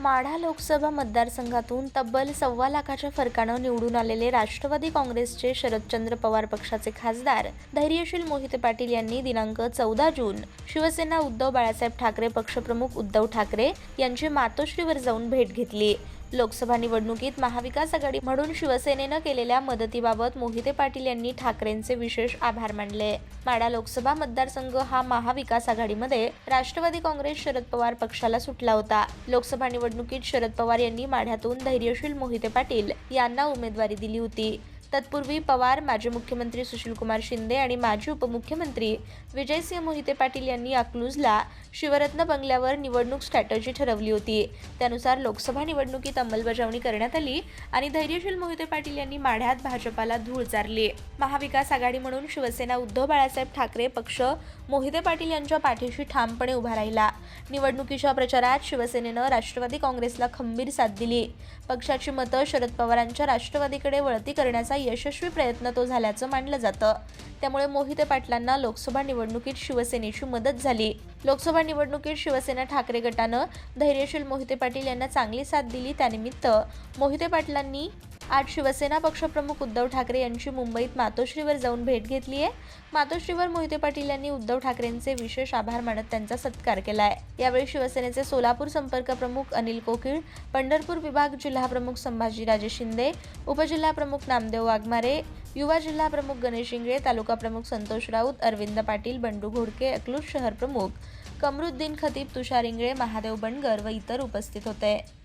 माढा लोकसभा मतदारसंघातून तब्बल सव्वा लाखाच्या फरकानं निवडून आलेले राष्ट्रवादी काँग्रेसचे शरदचंद्र पवार पक्षाचे खासदार धैर्यशील मोहिते पाटील यांनी दिनांक चौदा जून शिवसेना उद्धव बाळासाहेब ठाकरे पक्षप्रमुख उद्धव ठाकरे यांची मातोश्रीवर जाऊन भेट घेतली. लोकसभा निवडणुकीत महाविकास आघाडी म्हणून शिवसेनेनं केलेल्या मदतीबाबत मोहिते पाटील यांनी ठाकरेंचे विशेष आभार मानले. माडा लोकसभा मतदारसंघ हा महाविकास आघाडीमध्ये राष्ट्रवादी काँग्रेस शरद पवार पक्षाला सुटला होता. लोकसभा निवडणुकीत शरद पवार यांनी माढ्यातून धैर्यशील मोहिते पाटील यांना उमेदवारी दिली होती. तत्पूर्वी पवार माजी मुख्यमंत्री सुशीलकुमार शिंदे आणि माजी उपमुख्यमंत्री विजयसिंह मोहिते पाटील यांनी अकलूजला शिवरत्न बंगल्यावर निवडणूक स्ट्रॅटर्जी ठरवली होती. त्यानुसार लोकसभा निवडणुकीत अंमलबजावणी करण्यात आली आणि धैर्यशील मोहिते पाटील यांनी माढ्यात भाजपाला धूळ चारली. महाविकास आघाडी म्हणून शिवसेना उद्धव बाळासाहेब ठाकरे पक्ष मोहिते पाटील यांच्या पाठीशी ठामपणे उभा राहिला. निवडणुकीच्या प्रचारात शिवसेनेनं राष्ट्रवादी काँग्रेसला खंबीर साथ दिली. पक्षाची मतं शरद पवारांच्या राष्ट्रवादीकडे वळती करण्याचा यशस्वी प्रयत्न तो झाल्याचं मानलं जातं. त्यामुळे मोहिते पाटलांना लोकसभा निवडणुकीत शिवसेनेची मदत झाली. लोकसभा निवडणुकीत शिवसेना ठाकरे गटानं धैर्यशील मोहिते पाटील यांना चांगली साथ दिली त्यानिमित्त मोहिते पाटलांनी आज शिवसेना पक्षप्रमुख उद्धव ठाकरे यांची मुंबईत मातोश्रीवर जाऊन भेट घेतली आहे मातोश्रीवर मोहिते पाटील यांनी उद्धव ठाकरेंचे विशेष आभार मानत त्यांचा सत्कार केला आहे यावेळी शिवसेनेचे सोलापूर संपर्क प्रमुख अनिल कोकिळ पंढरपूर विभाग जिल्हा प्रमुख संभाजीराजे शिंदे उपजिल्हा प्रमुख नामदेव वाघमारे युवा जिल्हा प्रमुख गणेश इंगळे तालुका प्रमुख संतोष राऊत अरविंद पाटील बंडू घोडके अकलूज शहर प्रमुख कमरुद्दीन खतीब तुषार इंगळे महादेव बनगर व इतर उपस्थित होते.